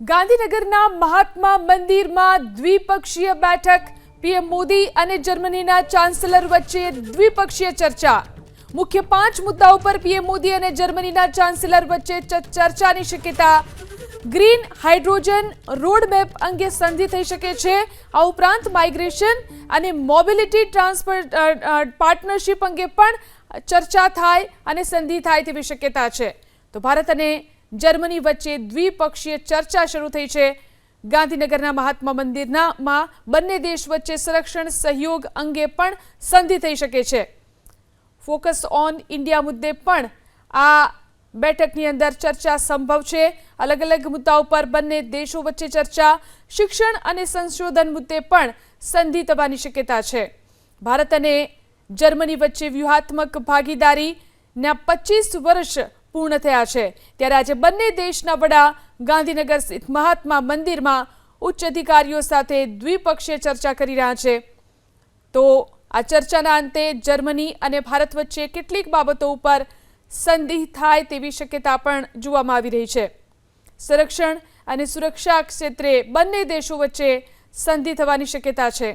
ગાંધીનગરના મહાત્મા મંદિરમાં દ્વિપક્ષીય બેઠક પીએમ મોદી અને જર્મનીના ચાન્સેલર વચ્ચે દ્વિપક્ષીય ચર્ચા. મુખ્ય પાંચ મુદ્દાઓ પર પીએમ મોદી અને જર્મનીના ચાન્સેલર વચ્ચે ચર્ચાની શક્યતા. ગ્રીન હાઇડ્રોજન રોડમેપ અંગે સંધિ થઈ શકે છે. આ ઉપરાંત માઇગ્રેશન અને મોબિલિટી અ, પાર્ટનરશિપ અંગે પણ ચર્ચા થાય અને સંધિ થાય તેવી શક્યતા છે. તો ભારત અને જર્મની વચ્ચે દ્વિપક્ષીય ચર્ચા શરૂ થઈ છે. ગાંધીનગરના મહાત્મા મંદિરના માં બંને દેશ વચ્ચે સંરક્ષણ સહયોગ અંગે પણ સંધિ થઈ શકે છે. ફોકસ ઓન ઇન્ડિયા મુદ્દે પણ આ બેઠકની અંદર ચર્ચા સંભવ છે. અલગ અલગ મુદ્દાઓ પર બંને દેશો વચ્ચે ચર્ચા, શિક્ષણ અને સંશોધન મુદ્દે પણ સંધિ થવાની શક્યતા છે. ભારત અને જર્મની વચ્ચે વ્યૂહાત્મક ભાગીદારીના પચીસ વર્ષ પૂર્ણ થયા છે. ત્યારે આજે બંને દેશના વડા ગાંધીનગર સ્થિત મહાત્મા મંદિરમાં ઉચ્ચ અધિકારીઓ સાથે દ્વિપક્ષીય ચર્ચા કરી રહ્યા છે. તો આ ચર્ચાના અંતે જર્મની અને ભારત વચ્ચે કેટલીક બાબતો ઉપર સંધિ થાય તેવી શક્યતા પણ જોવામાં આવી રહી છે. સંરક્ષણ અને સુરક્ષા ક્ષેત્રે બંને દેશો વચ્ચે સંધિ થવાની શક્યતા છે.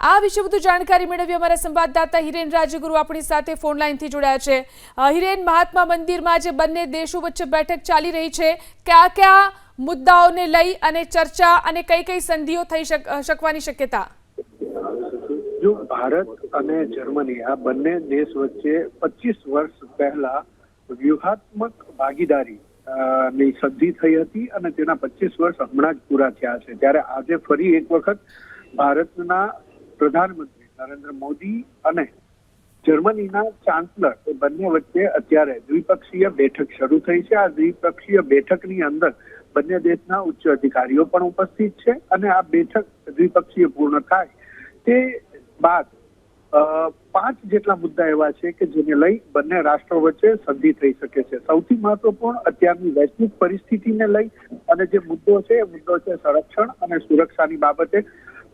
આ વિશે વધુ જાણકારી મેળવી અમારા સંવાદદાતા હિરેન રાજગુરુ આપણી સાથે ફોન લાઈનથી જોડાયા છે. હિરેન, મહાત્મા મંદિરમાં જે બંને દેશો વચ્ચે બેઠક ચાલી રહી છે, કયા કયા મુદ્દાઓને લઈ અને ચર્ચા અને કઈ કઈ સંધિઓ થઈ શક- શકવાની શક્યતા? જો ભારત અને જર્મની આ બંને દેશ વચ્ચે પચીસ વર્ષ પહેલા વ્યૂહાત્મક ભાગીદારી ની સંધિ થઈ હતી અને તેના પચીસ વર્ષ હમણાં જ પૂરા થયા છે. ત્યારે આજે ફરી એક વખત ભારતના પ્રધાનમંત્રી નરેન્દ્ર મોદી અને જર્મનીના ચાન્સલર એ બંને વચ્ચે અત્યારે દ્વિપક્ષીય બેઠક શરૂ થઈ છે. આ દ્વિપક્ષીય બેઠકની અંદર બંને દેશના ઉચ્ચ અધિકારીઓ પણ ઉપસ્થિત છે અને આ બેઠક દ્વિપક્ષીય પૂર્ણ થાય તે બાદ પાંચ જેટલા મુદ્દા એવા છે કે જેને લઈ બંને રાષ્ટ્રો વચ્ચે સંધિ થઈ શકે છે. સૌથી મહત્વપૂર્ણ અત્યારની વૈશ્વિક પરિસ્થિતિને લઈ અને જે મુદ્દો છે, એ મુદ્દો છે સંરક્ષણ અને સુરક્ષાની બાબતે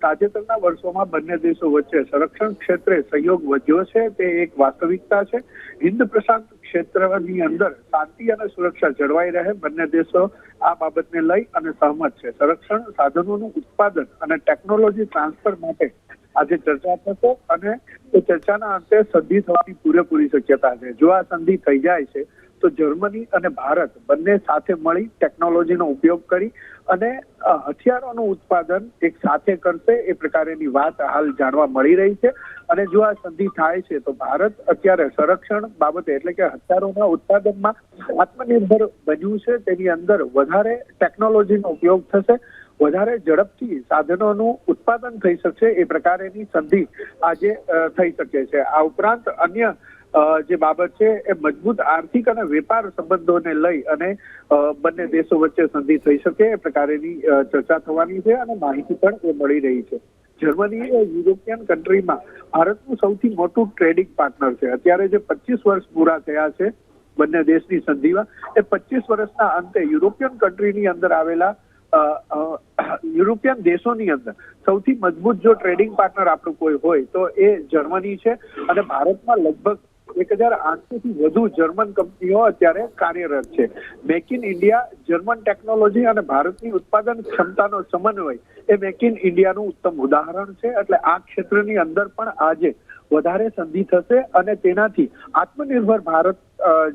તાજેતરના વર્ષોમાં બંને દેશો વચ્ચે સંરક્ષણ ક્ષેત્રે સહયોગ વધ્યો છે, તે એક વાસ્તવિકતા છે. હિન્દ પ્રશાંત ક્ષેત્રની અંદર શાંતિ અને સુરક્ષા જળવાઈ રહે, બંને દેશો આ બાબતને લઈ અને સહમત છે. સંરક્ષણ સાધનોનું ઉત્પાદન અને ટેકનોલોજી ટ્રાન્સફર માટે આજે ચર્ચા થશે અને તે ચર્ચાના અંતે સંધિ થવાની પૂરેપૂરી શક્યતા છે. જો આ સંધિ થઈ જાય છે તો જર્મની અને ભારત બંને સાથે મળી ટેકનોલોજીનો ઉપયોગ કરી અને હથિયારોનું ઉત્પાદન એક સાથે કરશે એ પ્રકારેની વાત હાલ જાણવા મળી રહી છે. અને જો આ સંધિ થાય છે તો ભારત અત્યારે સંરક્ષણ બાબતે એટલે કે હથિયારોના ઉત્પાદનમાં આત્મનિર્ભર બન્યું છે. તેની અંદર વધારે ટેકનોલોજીનો ઉપયોગ થશે, વધારે ઝડપથી સાધનોનું ઉત્પાદન થઈ શકશે એ પ્રકારેની સંધિ આજે થઈ શકે છે. આ ઉપરાંત અન્ય જે બાબત છે એ મજબૂત આર્થિક અને વેપાર સંબંધોને લઈ અને બંને દેશો વચ્ચે સંધિ થઈ શકે એ પ્રકારેની ચર્ચા થવાની છે અને માહિતી પણ એ મળી રહી છે. જર્મની એ યુરોપિયન કન્ટ્રીમાં ભારતનું સૌથી મોટું ટ્રેડિંગ પાર્ટનર છે. અત્યારે જે પચીસ વર્ષ પૂરા થયા છે બંને દેશની સંધિમાં, એ પચીસ વર્ષના અંતે યુરોપિયન કન્ટ્રીની અંદર આવેલા યુરોપિયન દેશોની અંદર સૌથી મજબૂત જો ટ્રેડિંગ પાર્ટનર આપણું કોઈ હોય તો એ જર્મની છે અને ભારતમાં લગભગ એક હજાર આઠસોથી વધુ જર્મન કંપનીઓ અત્યારે કાર્યરત છે. Make in India German technology અને ભારતની ઉત્પાદન ક્ષમતાનો સમન્વય એ મેક ઇન ઇન્ડિયાનું ઉત્તમ ઉદાહરણ છે. એટલે આ ક્ષેત્રની અંદર પણ આજે વધારે સંધિ થશે અને તેનાથી આત્મનિર્ભર ભારત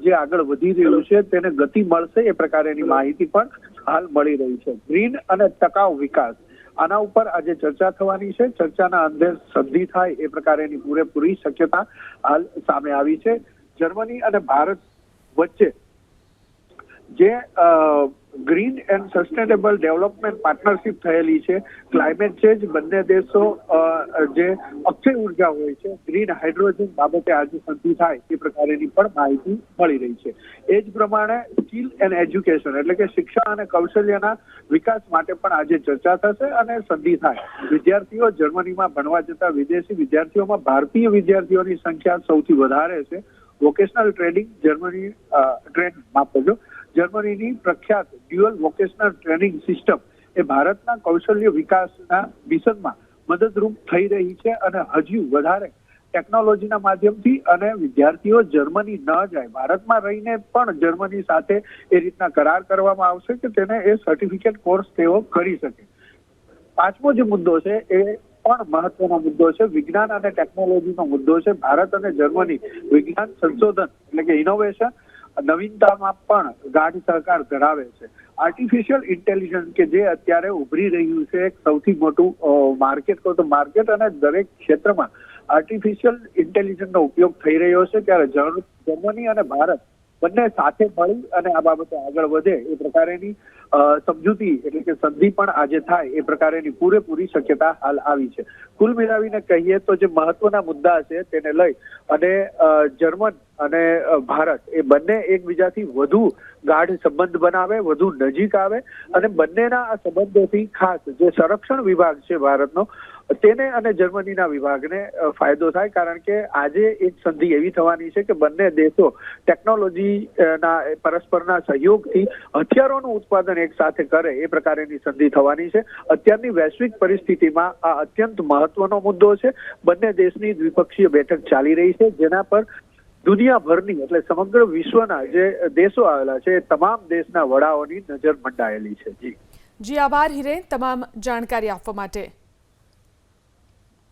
જે આગળ વધી રહ્યું છે તેને ગતિ મળશે એ પ્રકારેની માહિતી પણ હાલ મળી રહી છે. ગ્રીન અને ટકાઉ વિકાસ. આના ઉપર આજે ચર્ચા થવાની છે. ચર્ચાના અંતે સંધિ થાય એ પ્રકારેની પૂરેપૂરી શક્યતા હાલ સામે આવી છે. જર્મની અને ભારત વચ્ચે જે green and sustainable development partnership થયેલી છે. ક્લાઇમેટ ચેન્જ બંને દેશો જે અક્ષય ઊર્જા હોય છે ગ્રીન હાઇડ્રોજન બાબતે આજે સંધિ થાય એ પ્રકારેની પણ માહિતી મળી રહી છે. એ જ પ્રમાણે સ્કિલ એન્ડ એજ્યુકેશન એટલે કે શિક્ષણ અને કૌશલ્યના વિકાસ માટે પણ આજે ચર્ચા થશે અને સંધિ થાય. વિદ્યાર્થીઓ જર્મનીમાં ભણવા જતા વિદેશી વિદ્યાર્થીઓમાં ભારતીય વિદ્યાર્થીઓની સંખ્યા સૌથી વધારે છે. Vocational training Germany uh, train માફ કરજો. જર્મનીની પ્રખ્યાત ડ્યુઅલ વોકેશનલ ટ્રેનિંગ સિસ્ટમ એ ભારતના કૌશલ્ય વિકાસના મિશનમાં મદદરૂપ થઈ રહી છે અને હજુ વધારે ટેકનોલોજીના માધ્યમથી અને વિદ્યાર્થીઓ જર્મની ન જાય. ભારતમાં રહીને પણ જર્મની સાથે એ રીતના કરાર કરવામાં આવશે કે તેને એ સર્ટિફિકેટ કોર્સ તેઓ કરી શકે. પાંચમો જે મુદ્દો છે એ પણ મહત્વનો મુદ્દો છે. વિજ્ઞાન અને ટેકનોલોજીનો મુદ્દો છે. ભારત અને જર્મની વિજ્ઞાન સંશોધન એટલે કે ઇનોવેશન નવીનતામાં પણ ગાઢ સહકાર ધરાવે છે. આર્ટિફિશિયલ ઇન્ટેલિજન્સ કે જે અત્યારે ઉભરી રહ્યું છે એક સૌથી મોટું માર્કેટ કહો તો માર્કેટ અને દરેક ક્ષેત્રમાં આર્ટિફિશિયલ ઇન્ટેલિજન્સનો ઉપયોગ થઈ રહ્યો છે ત્યારે જર્મની અને ભારત બંને સાથે મળી અને આ બાબતે આગળ વધે એ પ્રકારેની સમજૂતી એટલે કે સંધિ પણ આજે થાય એ પ્રકારેની પૂરેપૂરી શક્યતા હાલ આવી છે. કુલ મિલાવીને કહીએ તો જે મહત્વના મુદ્દા છે તેને લઈ અને જર્મન અને ભારત એ બંને એકબીજાથી વધુ ગાઢ સંબંધ બનાવે, વધુ નજીક આવે અને બંનેના આ સંબંધોથી ખાસ જે સંરક્ષણ વિભાગ છે ભારતનો, તેને અને જર્મનીના વિભાગને ફાયદો થાય કારણ કે આજે એક સંધિ એવી થવાની છે કે બંને દેશો ટેકનોલોજીના પરસ્પરના સહયોગથી હથિયારોનું ઉત્પાદન એક સાથે કરે એ પ્રકારેની સંધિ થવાની છે. અત્યારની વૈશ્વિક પરિસ્થિતિમાં આ અત્યંત મહત્વનો મુદ્દો છે. બંને દેશની દ્વિપક્ષીય બેઠક ચાલી રહી છે, જેના પર દુનિયાભરની એટલે સમગ્ર વિશ્વના જે દેશો આવેલા છે, એ તમામ દેશના વડાઓની નજર મંડાયેલી છે. જી. જી, આભાર હિરેન, તમામ જાણકારી આપવા માટે.